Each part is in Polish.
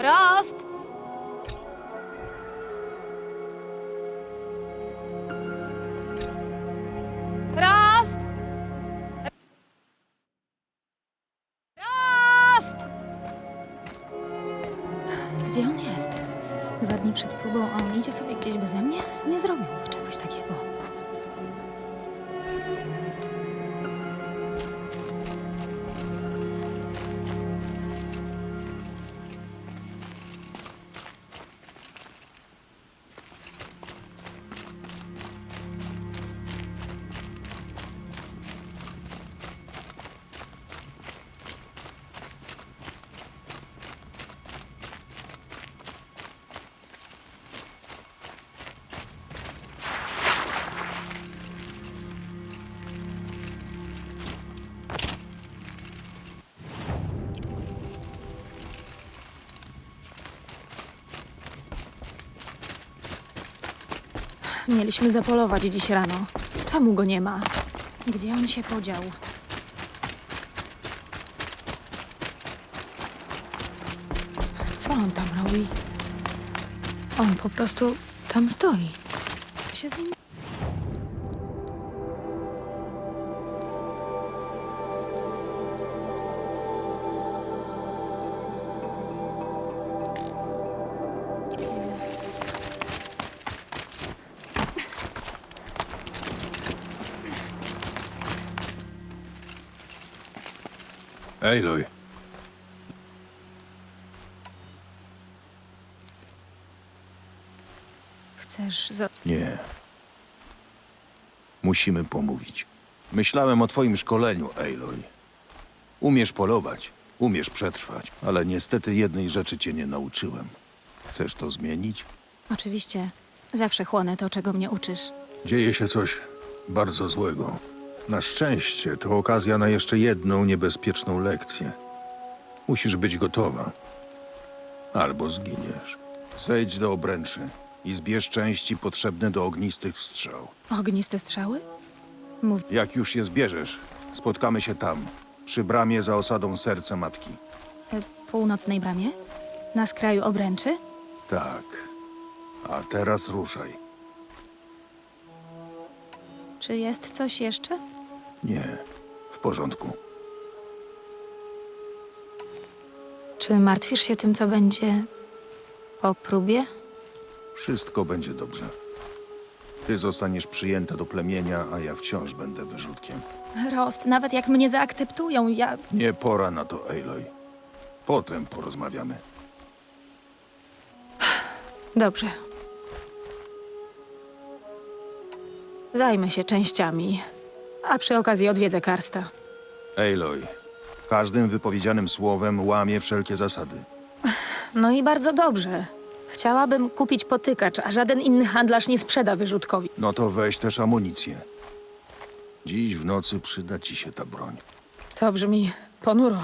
Рост! Mieliśmy zapolować dziś rano. Czemu go nie ma? Gdzie on się podział? Co on tam robi? On po prostu tam stoi. Co się z nim... Aloy, Chcesz... Zo- nie. Musimy pomówić. Myślałem o twoim szkoleniu, Aloy. Umiesz polować, umiesz przetrwać, ale niestety jednej rzeczy cię nie nauczyłem. Chcesz to zmienić? Oczywiście. Zawsze chłonę to, czego mnie uczysz. Dzieje się coś bardzo złego. Na szczęście to okazja na jeszcze jedną niebezpieczną lekcję. Musisz być gotowa. Albo zginiesz. Zejdź do obręczy i zbierz części potrzebne do ognistych strzał. Ogniste strzały? Mów... Jak już je zbierzesz, spotkamy się tam, przy bramie za osadą serca matki. e, północnej bramie? Na skraju obręczy? Tak. A teraz ruszaj. Czy jest coś jeszcze? Nie, w porządku. Czy martwisz się tym, co będzie po próbie? Wszystko będzie dobrze. Ty zostaniesz przyjęta do plemienia, a ja wciąż będę wyrzutkiem. Rost, nawet jak mnie zaakceptują, ja... Nie pora na to, Aloy. Potem porozmawiamy. Dobrze. Zajmę się częściami, a przy okazji odwiedzę Karsta. Aloy, każdym wypowiedzianym słowem łamie wszelkie zasady. No i bardzo dobrze. Chciałabym kupić potykacz, a żaden inny handlarz nie sprzeda wyrzutkowi. No to weź też amunicję. Dziś w nocy przyda ci się ta broń. To brzmi ponuro.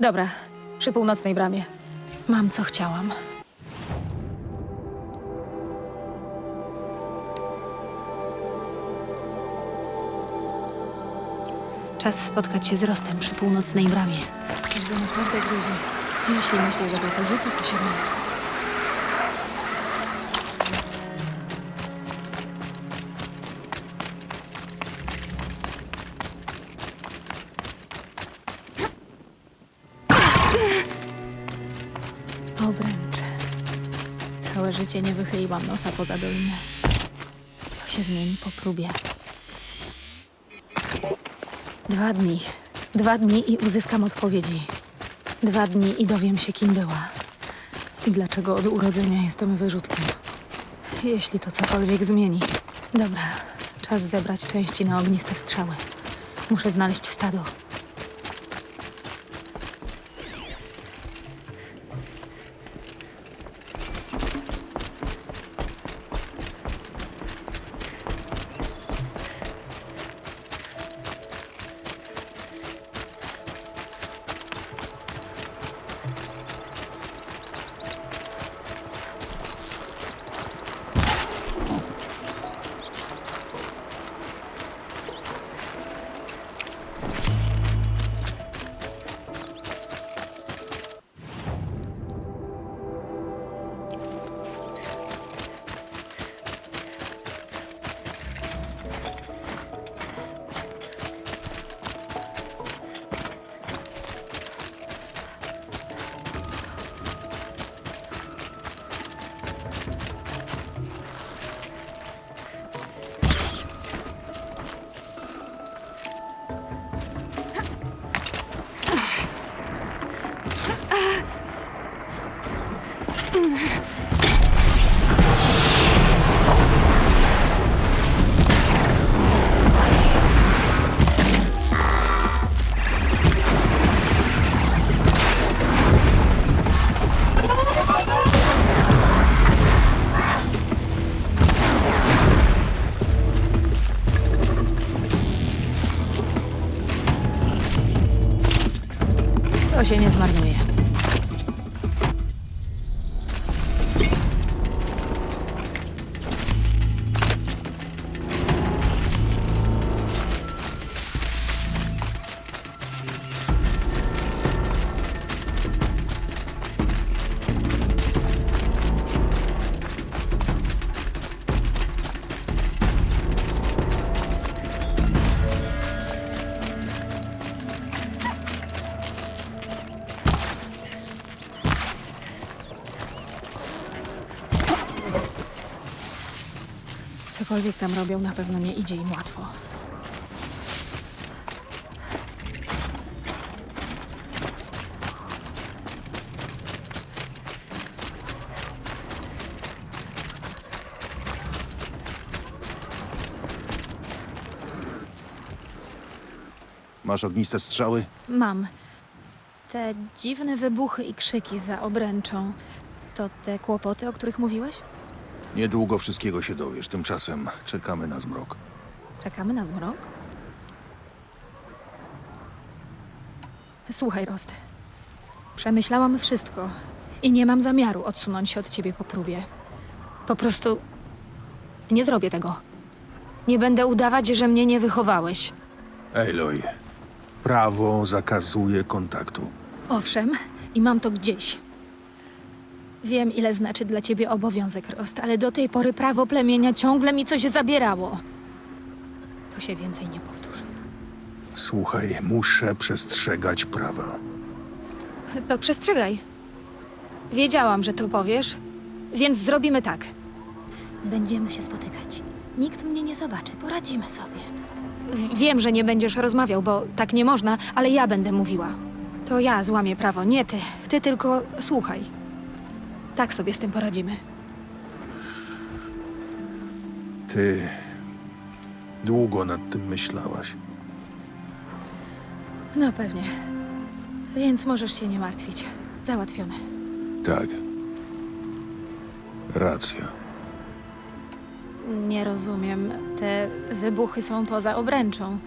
Dobra, przy północnej bramie. Mam co chciałam. Czas spotkać się z Rostem przy północnej bramie. Coś naprawdę grozi. Jeśli myślę, że go porzucę, to się mylę. Obręcz. Całe życie nie wychyliłam nosa poza dolinę. To się zmieni po próbie. Dwa dni. Dwa dni i uzyskam odpowiedzi. Dwa dni i dowiem się, kim była. I dlaczego od urodzenia jestem wyrzutkiem. Jeśli to cokolwiek zmieni. Dobra, czas zebrać części na ogniste strzały. Muszę znaleźć stado. Się nie zmarnuje. Cokolwiek tam robią, na pewno nie idzie im łatwo. Masz ogniste strzały? Mam. Te dziwne wybuchy i krzyki za obręczą. To te kłopoty, o których mówiłeś? Niedługo wszystkiego się dowiesz. Tymczasem czekamy na zmrok. Czekamy na zmrok? Słuchaj, Rost. Przemyślałam wszystko i nie mam zamiaru odsunąć się od ciebie po próbie. Po prostu nie zrobię tego. Nie będę udawać, że mnie nie wychowałeś. Aloy, prawo zakazuje kontaktu. Owszem, i mam to gdzieś. Wiem, ile znaczy dla ciebie obowiązek, Rost, ale do tej pory prawo plemienia ciągle mi coś zabierało. To się więcej nie powtórzy. Słuchaj, muszę przestrzegać prawa. To przestrzegaj. Wiedziałam, że to powiesz, więc zrobimy tak. Będziemy się spotykać. Nikt mnie nie zobaczy, poradzimy sobie. W- Wiem, że nie będziesz rozmawiał, bo tak nie można, ale ja będę mówiła. To ja złamię prawo, nie ty. Ty tylko słuchaj. Tak sobie z tym poradzimy. Ty długo nad tym myślałaś. No pewnie. Więc możesz się nie martwić. Załatwione. Tak. Racja. Nie rozumiem. Te wybuchy są poza obręczą.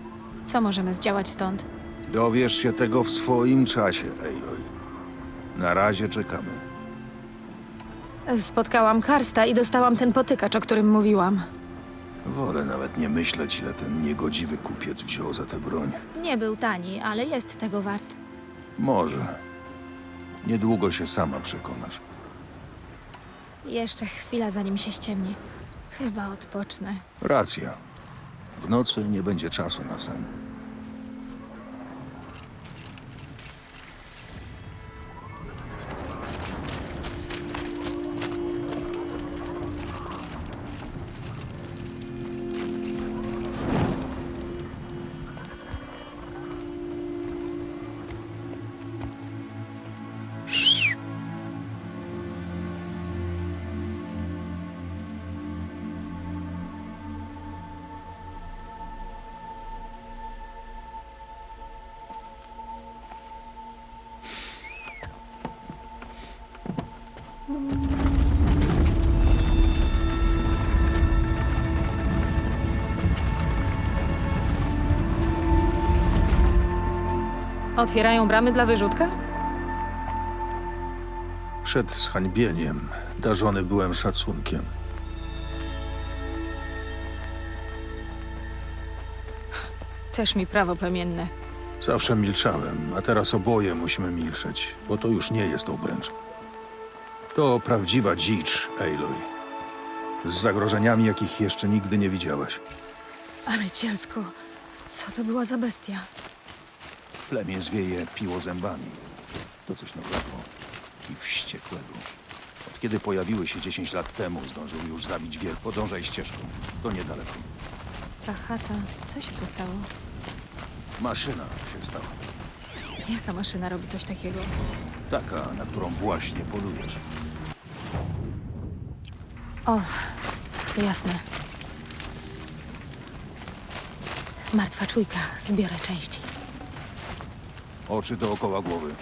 Co możemy zdziałać stąd? Dowiesz się tego w swoim czasie, Aloy. Na razie czekamy. Spotkałam Karsta i dostałam ten potykacz, o którym mówiłam. Wolę nawet nie myśleć, ile ten niegodziwy kupiec wziął za tę broń. Nie był tani, ale jest tego wart. Może. Niedługo się sama przekonasz. Jeszcze chwila, zanim się ściemni. Chyba odpocznę. Racja. W nocy nie będzie czasu na sen. Otwierają bramy dla wyrzutka? Przed zhańbieniem darzony byłem szacunkiem. Też mi prawo plemienne. Zawsze milczałem, a teraz oboje musimy milczeć, bo to już nie jest obręcz. To prawdziwa dzicz, Aloy. Z zagrożeniami, jakich jeszcze nigdy nie widziałaś. Ale cielsko, co to była za bestia? Plemię zwieje piło zębami. To coś nowego i wściekłego. Od kiedy pojawiły się 10 lat temu, zdążył już zabić wiel. Podążaj ścieżką. To niedaleko. Ta chata, co się tu stało? Maszyna się stała. Jaka maszyna robi coś takiego? Taka, na którą właśnie polujesz. O, jasne. Martwa czujka, zbiorę części. Oczy dookoła głowy.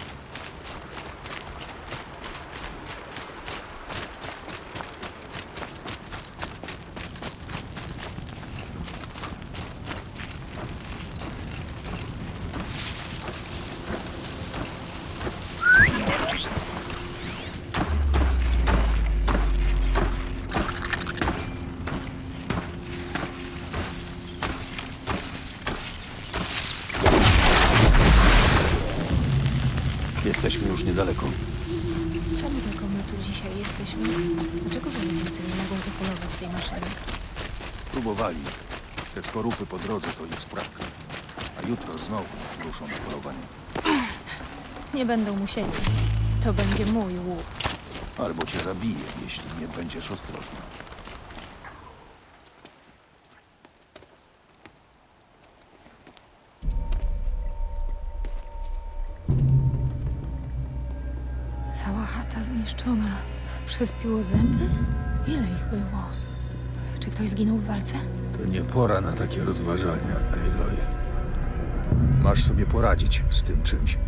Jesteśmy już niedaleko. Czemu tylko my tu dzisiaj jesteśmy? Dlaczego wojownicy nie mogą wypolować tej maszyny? Próbowali. Te skorupy po drodze to ich sprawa. A jutro znowu ruszą na polowanie. Nie będą musieli. To będzie mój łuk. Albo cię zabije, jeśli nie będziesz ostrożny. Chata zniszczona. Przez piłozęby? Ile ich było? Czy ktoś zginął w walce? To nie pora na takie rozważania, Aloy. Masz sobie poradzić z tym czymś.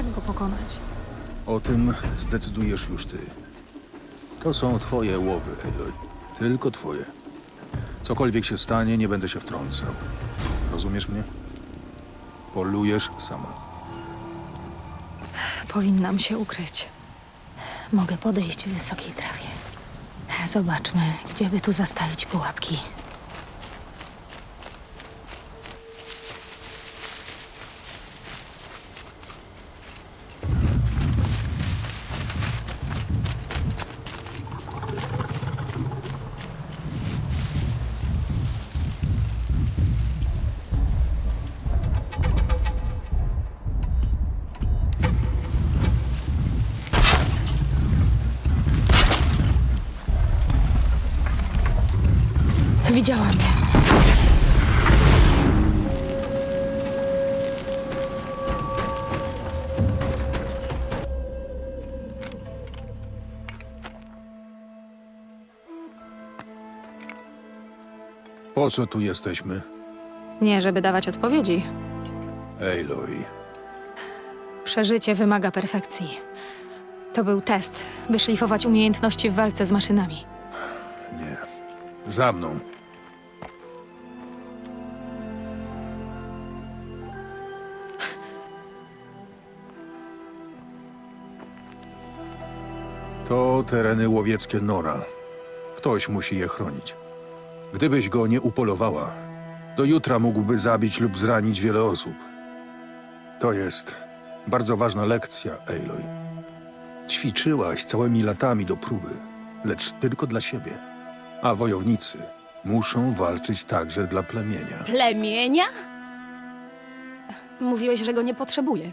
Jak go pokonać? O tym zdecydujesz już ty. To są twoje łowy, Aloy. Tylko twoje. Cokolwiek się stanie, nie będę się wtrącał. Rozumiesz mnie? Polujesz sama. Powinnam się ukryć. Mogę podejść w wysokiej trawie. Zobaczmy, gdzie by tu zastawić pułapki. Widziałam je. Po co tu jesteśmy? Nie, żeby dawać odpowiedzi. Aloy, Przeżycie wymaga perfekcji. To był test, by szlifować umiejętności w walce z maszynami. nie. Za mną. To tereny łowieckie Nora. Ktoś musi je chronić. Gdybyś go nie upolowała, do jutra mógłby zabić lub zranić wiele osób. To jest bardzo ważna lekcja, Aloy. Ćwiczyłaś całymi latami do próby, lecz tylko dla siebie. A wojownicy muszą walczyć także dla plemienia. Plemienia? Mówiłeś, że go nie potrzebuję.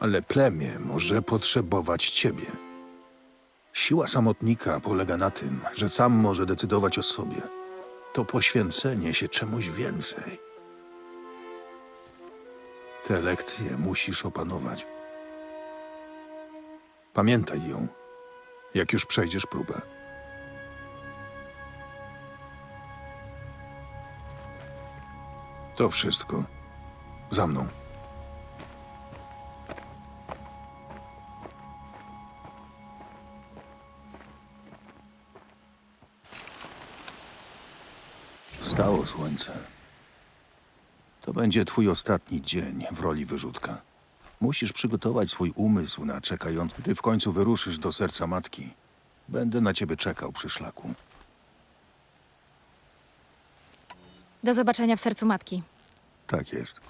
Ale plemię może potrzebować ciebie. Siła samotnika polega na tym, że sam może decydować o sobie. To poświęcenie się czemuś więcej. Te lekcje musisz opanować. Pamiętaj ją, jak już przejdziesz próbę. To wszystko. Za mną. Wstało słońce. To będzie twój ostatni dzień w roli wyrzutka. Musisz przygotować swój umysł na czekając, gdy w końcu wyruszysz do serca matki. Będę na ciebie czekał przy szlaku. Do zobaczenia w sercu matki. Tak jest.